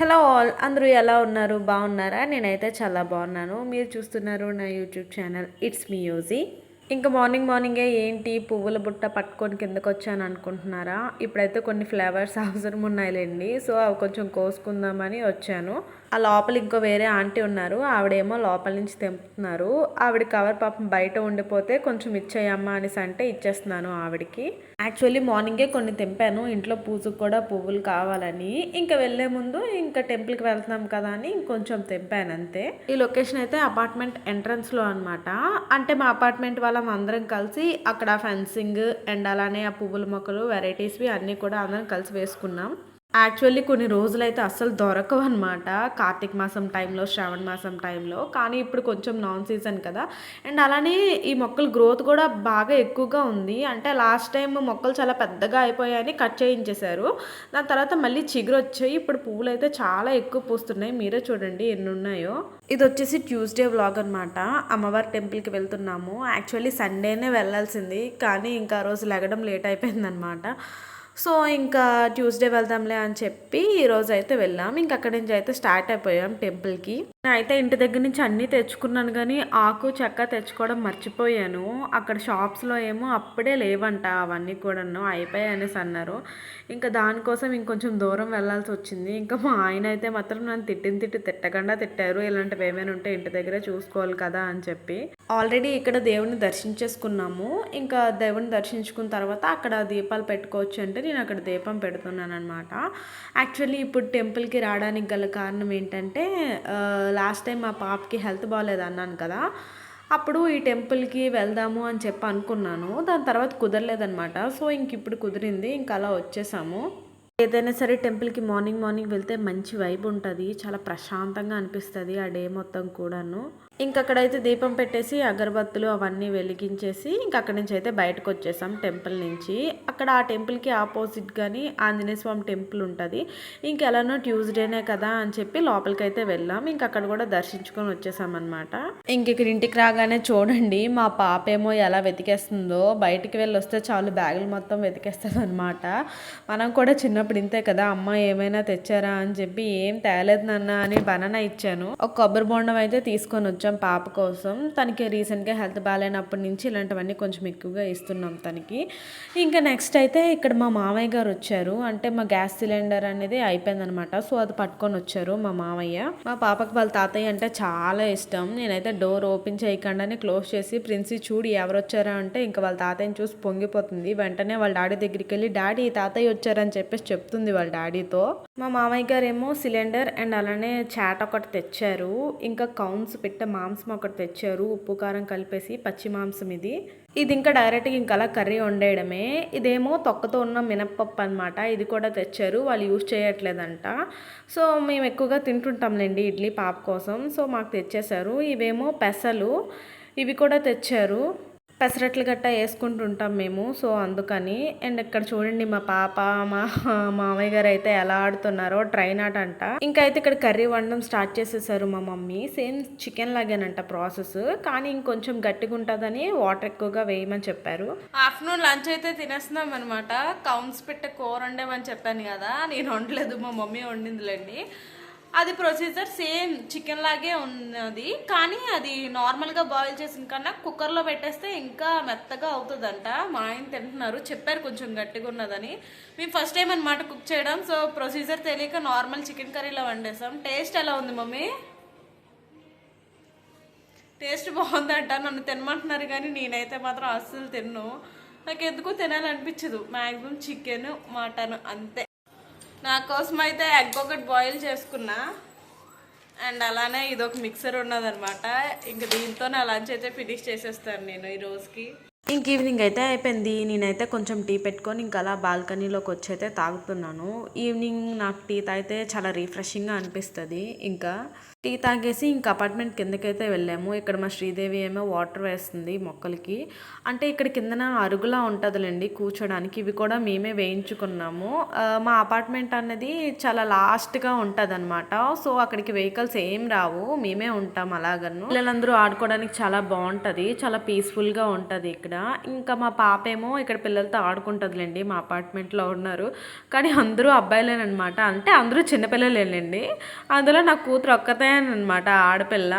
Hello all అందరూ ఎలా ఉన్నారు? బాగున్నారా? నేనైతే చాలా బాగున్నాను. మీరు చూస్తున్నారు నా YouTube channel it's me UG. ఇంకా మార్నింగ్ మార్నింగే ఏంటి? పువ్వుల బుట్ట పట్టుకొని కిందకు వచ్చాను అనుకుంటున్నారా? ఇప్పుడైతే కొన్ని ఫ్లేవర్స్ అవసరం ఉన్నాయిలేండి. సో అవి కొంచెం కోసుకుందామని వచ్చాను. ఆ లోపల ఇంకో వేరే ఆంటీ ఉన్నారు. ఆవిడేమో లోపల నుంచి తెంపుతున్నారు. ఆవిడ కవర్ పాపం బయట ఉండిపోతే కొంచెం ఇచ్చేయమ్మా అనేసి అంటే ఇచ్చేస్తున్నాను ఆవిడకి. యాక్చువల్లీ మార్నింగే కొన్ని తెంపాను. ఇంట్లో పూజకు కూడా పువ్వులు కావాలని. ఇంకా వెళ్ళే ముందు ఇంకా టెంపుల్కి వెళ్తున్నాం కదా అని ఇంకొంచెం తెంపాను అంతే. ఈ లొకేషన్ అయితే అపార్ట్మెంట్ ఎంట్రన్స్లో అనమాట అంటే మా అపార్ట్మెంట్ వాళ్ళం అందరం కలిసి అక్కడ ఫెన్సింగ్ అండ్ అలానే ఆ పువ్వుల మొక్కలు వెరైటీస్వి అన్నీ కూడా అందరం కలిసి వేసుకున్నాం. యాక్చువల్లీ కొన్ని రోజులైతే అస్సలు దొరకవు అనమాట కార్తీక మాసం టైంలో శ్రావణ మాసం టైంలో. కానీ ఇప్పుడు కొంచెం నాన్ సీజన్ కదా. అండ్ అలానే ఈ మొక్కల గ్రోత్ కూడా బాగా ఎక్కువగా ఉంది. అంటే లాస్ట్ టైం మొక్కలు చాలా పెద్దగా అయిపోయాయని కట్ చేయించేశారు. దాని తర్వాత మళ్ళీ చిగురు వచ్చాయి. ఇప్పుడు పువ్వులు అయితే చాలా ఎక్కువ పూస్తున్నాయి. మీరే చూడండి ఎన్ని ఉన్నాయో ఇది వచ్చేసి ట్యూస్డే వ్లాగ్ అనమాట అమ్మవారి టెంపుల్కి వెళ్తున్నాము. యాక్చువల్లీ సండేనే వెళ్ళాల్సింది. కానీ ఇంకా ఆ రోజు లెగడం లేట్ అయిపోయిందనమాట సో ఇంకా ట్యూస్డే వెళ్దాంలే అని చెప్పి ఈరోజు అయితే వెళ్ళాం. ఇంక అక్కడి నుంచి అయితే స్టార్ట్ అయిపోయాం టెంపుల్కి. అయితే ఇంటి దగ్గర నుంచి అన్నీ తెచ్చుకున్నాను కానీ ఆకు చెక్క తెచ్చుకోవడం మర్చిపోయాను. అక్కడ షాప్స్లో ఏమో అప్పుడే లేవంట అవన్నీ కూడాను అయిపోయాయి అనేసి అన్నారు. ఇంకా దానికోసం ఇంకొంచెం దూరం వెళ్ళాల్సి వచ్చింది. ఇంకా మా ఆయన అయితే మాత్రం నన్ను తిట్టిన తిట్టి తిట్టకుండా తిట్టారు. ఇలాంటివి ఏమైనా ఉంటే ఇంటి దగ్గరే చూసుకోవాలి కదా అని చెప్పి. ఆల్రెడీ ఇక్కడ దేవుని దర్శించేసుకున్నాము. ఇంకా దేవుని దర్శించుకున్న తర్వాత అక్కడ దీపాలు పెట్టుకోవచ్చు అంటే నేను అక్కడ దీపం పెడుతున్నాను అనమాట యాక్చువల్లీ ఇప్పుడు టెంపుల్కి రావడానికి గల కారణం ఏంటంటే లాస్ట్ టైం మా పాపకి హెల్త్ బాగాలేదు అన్నాను కదా. అప్పుడు ఈ టెంపుల్కి వెళ్దాము అని చెప్పి అనుకున్నాను. దాని తర్వాత కుదరలేదనమాట సో ఇంక ఇప్పుడు కుదిరింది. ఇంకా అలా వచ్చేసాము. ఏదైనా సరే టెంపుల్కి మార్నింగ్ మార్నింగ్ వెళ్తే మంచి వైబ్ ఉంటుంది. చాలా ప్రశాంతంగా అనిపిస్తుంది ఆ డే మొత్తం కూడాను. ఇంకక్కడైతే దీపం పెట్టేసి అగరబత్తులు అవన్నీ వెలిగించేసి ఇంక అక్కడి నుంచి అయితే బయటకు వచ్చేసాం టెంపుల్ నుంచి. అక్కడ ఆ టెంపుల్కి ఆపోజిట్ కానీ ఆంజనేయ స్వామి టెంపుల్ ఉంటుంది. ఇంకెలానో ట్యూస్డేనే కదా అని చెప్పి లోపలికి అయితే వెళ్ళాం. ఇంక అక్కడ కూడా దర్శించుకొని వచ్చేసాం అనమాట ఇంక ఇక్కడ ఇంటికి రాగానే చూడండి మా పాప ఏమో ఎలా వెతికేస్తుందో. బయటికి వెళ్ళి వస్తే చాలు బ్యాగులు మొత్తం వెతికేస్తుంది అనమాట మనం కూడా చిన్నప్పుడు ఇంతే కదా అమ్మ ఏమైనా తెచ్చారా అని చెప్పి ఏం తేలేదు నాన్న అని బనానా ఇచ్చాను. ఒక కొబ్బరి బొండం అయితే తీసుకొని వచ్చాం. పాప కోసం. తనకి రీసెంట్గా హెల్త్ బాగాలేనప్పటి నుంచి ఇలాంటివన్నీ కొంచెం ఎక్కువగా ఇస్తున్నాం తనకి. ఇంకా నెక్స్ట్ అయితే ఇక్కడ మా మామయ్య గారు వచ్చారు. అంటే మా గ్యాస్ సిలిండర్ అనేది అయిపోయిందనమాట. సో అది పట్టుకొని వచ్చారు మా మామయ్య. మా పాపకి వాళ్ళ తాతయ్య అంటే చాలా ఇష్టం. నేనైతే డోర్ ఓపెన్ చేయకుండానే క్లోజ్ చేసి ప్రిన్సి చూడు ఎవరు వచ్చారా? అంటే ఇంకా వాళ్ళ తాతయ్యని చూసి పొంగిపోతుంది. వెంటనే వాళ్ళ డాడీ దగ్గరికి వెళ్ళి డాడీ తాతయ్య వచ్చారని చెప్పేసి చెప్తుంది వాళ్ళ డాడీతో. మా మామయ్య గారు ఏమో సిలిండర్ అండ్ అలానే చాట్ ఒకటి తెచ్చారు. ఇంకా కౌన్స్ పెట్టే మాంసం ఒకటి తెచ్చారు ఉప్పు కారం కలిపేసి పచ్చి మాంసం ఇది. ఇది ఇంకా డైరెక్ట్గా ఇంకా అలా కర్రీ వండేయడమే. ఇదేమో తొక్కతో ఉన్న మినప్పప్పు అనమాట ఇది కూడా తెచ్చారు వాళ్ళు యూజ్ చేయట్లేదంట. సో మేము ఎక్కువగా తింటుంటాంలేండి ఇడ్లీ పాప కోసం. సో మాకు తెచ్చేశారు. ఇవేమో పెసలు ఇవి కూడా తెచ్చారు. పెసరట్లు గట్టా వేసుకుంటుంటాం మేము. సో అందుకని. అండ్ ఇక్కడ చూడండి మా పాప మా మామయ్య గారు అయితే ఎలా ఆడుతున్నారో ట్రైన్ ఆట అంట. ఇంకా అయితే ఇక్కడ కర్రీ వండడం స్టార్ట్ చేసేసారు మా మమ్మీ. సేమ్ చికెన్ లాగేనంట ప్రాసెస్. కానీ ఇంకొంచెం గట్టిగా ఉంటుందని వాటర్ ఎక్కువగా వేయమని చెప్పారు. ఆఫ్టర్నూన్ లంచ్ అయితే తినేస్తున్నాం అనమాట కౌన్స్ పెట్టే కూర వండేమని చెప్పాను కదా నేను వండలేదు. మా మమ్మీ వండిందిలేండి. అది ప్రొసీజర్ సేమ్ చికెన్ లాగే ఉన్నది. కానీ అది నార్మల్గా బాయిల్ చేసిన కన్నా కుక్కర్లో పెట్టేస్తే ఇంకా మెత్తగా అవుతుందంట. మా ఆయన తింటున్నారు. చెప్పారు కొంచెం గట్టిగా ఉన్నదని. మేము ఫస్ట్ టైం అనమాట కుక్ చేయడం. సో ప్రొసీజర్ తెలియక నార్మల్ చికెన్ కర్రీలో వండేసాం. టేస్ట్ ఎలా ఉంది మమ్మీ? టేస్ట్ బాగుందంట. నన్ను తినమంటున్నారు కానీ నేనైతే మాత్రం అస్సలు తిన్ను. నాకు ఎందుకు తినాలనిపించదు. మ్యాక్సిమం చికెన్ మటన్ అంతే. నా కోసం అయితే ఎగ్ ఒకటి బాయిల్ చేసుకున్నా. అండ్ అలానే ఇది ఒక మిక్సర్ ఉన్నదనమాట ఇంక దీంతో నా లంచ్ అయితే ఫినిష్ చేసేస్తాను నేను ఈ రోజుకి. ఇంక ఈవినింగ్ అయితే అయిపోయింది. నేనైతే కొంచెం టీ పెట్టుకొని ఇంకా అలా బాల్కనీలోకి వచ్చి అయితే తాగుతున్నాను. ఈవినింగ్ నాకు టీ తాగితే చాలా రిఫ్రెషింగ్గా అనిపిస్తుంది. ఇంకా టీ తాగేసి ఇంక అపార్ట్మెంట్ కిందకైతే వెళ్ళాము. ఇక్కడ మా శ్రీదేవి ఏమో వాటర్ వేస్తుంది మొక్కలకి. అంటే ఇక్కడ కిందన అరుగులా ఉంటుందిలేండి కూర్చోడానికి. ఇవి కూడా మేమే వేయించుకున్నాము. మా అపార్ట్మెంట్ అన్నది చాలా లాస్ట్గా ఉంటుంది అనమాట సో అక్కడికి వెహికల్స్ ఏం రావు. మేమే ఉంటాం అలాగను. పిల్లలందరూ ఆడుకోవడానికి చాలా బాగుంటుంది. చాలా పీస్ఫుల్గా ఉంటుంది ఇక్కడ. ఇంకా మా పాప ఏమో ఇక్కడ పిల్లలతో ఆడుకుంటుందిలేండి. మా అపార్ట్మెంట్లో ఉన్నారు. కానీ అందరూ అబ్బాయిలేనమాట అంటే అందరూ చిన్నపిల్లలేనండి అందులో నా కూతురు అనమాట ఆడపిల్ల.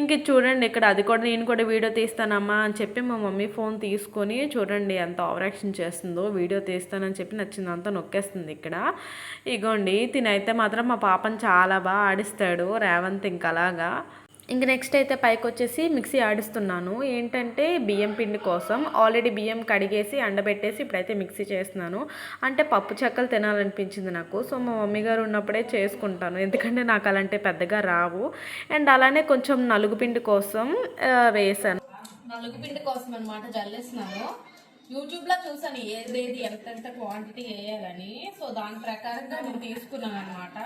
ఇంక చూడండి ఇక్కడ అది కూడా నేను కూడా వీడియో తీస్తానమ్మా అని చెప్పి మా మమ్మీ ఫోన్ తీసుకొని చూడండి ఎంత ఓవరాక్షన్ చేస్తుందో వీడియో తీస్తానని చెప్పి నచ్చిందంతా నొక్కేస్తుంది ఇక్కడ. ఇగోండి తినైతే మాత్రం మా పాపని చాలా బాగా ఆడిస్తాడు రేవంత్ ఇంక అలాగా. ఇంక నెక్స్ట్ అయితే పైకి వచ్చేసి మిక్సీ ఆడిస్తున్నాను. ఏంటంటే బియ్యం పిండి కోసం. ఆల్రెడీ బియ్యం కడిగేసి ఎండబెట్టేసి ఇప్పుడైతే మిక్సీ చేస్తున్నాను. అంటే పప్పు చెక్కలు తినాలనిపించింది నాకు. సో మా మమ్మీ గారు ఉన్నప్పుడే చేసుకుంటాను. ఎందుకంటే నాకు అలాంటి పెద్దగా రావు. అండ్ అలానే కొంచెం నలుగు పిండి కోసం వేసాను. నలుగు పిండి కోసం అనమాట జల్లేస్తున్నాను యూట్యూబ్లో చూసాను ఏదేది ఎంతెంత క్వాంటిటీ వేయాలని. సో దాని ప్రకారంగా నేను తీసుకున్నాను అనమాట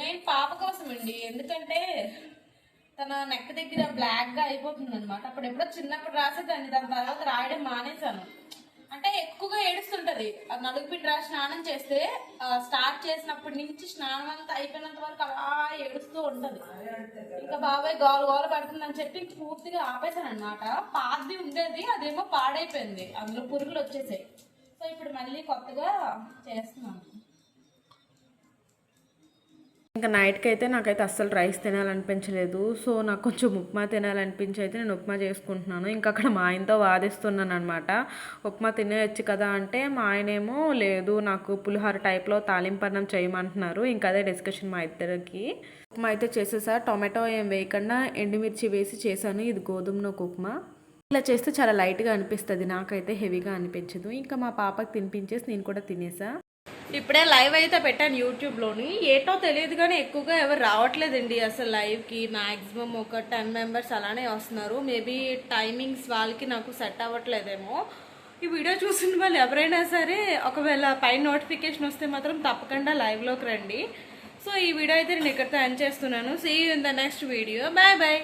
మెయిన్ పాప కోసం అండి ఎందుకంటే తన నెక్ దగ్గర బ్లాక్గా అయిపోతుంది అనమాట అప్పుడు ఎప్పుడో చిన్నప్పుడు రాసేదాన్ని. దాని తర్వాత రాయడం మానేశాను. అంటే ఎక్కువగా ఏడుస్తుంటది. నలుగు పిండి రాసి స్నానం చేస్తే స్టార్ట్ చేసినప్పటి నుంచి స్నానం అంతా అయిపోయినంత వరకు అలా ఏడుస్తూ ఉంటది. ఇంకా బాబాయ్ గోల గోల పడుతుందని చెప్పి పూర్తిగా ఆపేశాను అనమాట పాది ఉండేది అదేమో పాడైపోయింది. అందులో పురుగులు వచ్చేసాయి. సో ఇప్పుడు మళ్ళీ కొత్తగా చేస్తున్నాను. ఇంకా నైట్కి అయితే నాకైతే అస్సలు రైస్ తినాలనిపించలేదు. సో నాకు కొంచెం ఉప్మా తినాలనిపించి అయితే నేను ఉప్మా చేసుకుంటున్నాను. ఇంకా అక్కడ మా ఆయనతో వాదిస్తున్నాను అనమాట ఉప్మా తినేయచ్చు కదా అంటే మా ఆయనేమో లేదు నాకు పులిహోర టైప్లో తాలింపన్నం చేయమంటున్నారు. ఇంకా అదే డిస్కషన్ మా ఇద్దరికి. ఉప్మా అయితే చేసేసా. టొమాటో ఏం వేయకుండా ఎండుమిర్చి వేసి చేశాను. ఇది గోధుమ ఒక ఉప్మా. ఇలా చేస్తే చాలా లైట్గా అనిపిస్తుంది. నాకైతే హెవీగా అనిపించదు. ఇంకా మా పాపకి తినిపించేసి నేను కూడా తినేసా. ఇప్పుడే లైవ్ అయితే పెట్టాను యూట్యూబ్లోని. ఏటో తెలియదు కానీ ఎక్కువగా ఎవరు రావట్లేదండి అసలు లైవ్కి. మ్యాక్సిమం ఒక టెన్ మెంబర్స్ అలానే వస్తున్నారు. మేబీ టైమింగ్స్ వాళ్ళకి నాకు సెట్ అవ్వట్లేదేమో. ఈ వీడియో చూసిన వాళ్ళు ఎవరైనా సరే ఒకవేళ పైన నోటిఫికేషన్ వస్తే మాత్రం తప్పకుండా లైవ్లోకి రండి. సో ఈ వీడియో అయితే నేను ఇక్కడితో ఎండ్ చేస్తున్నాను. See in the next video bye bye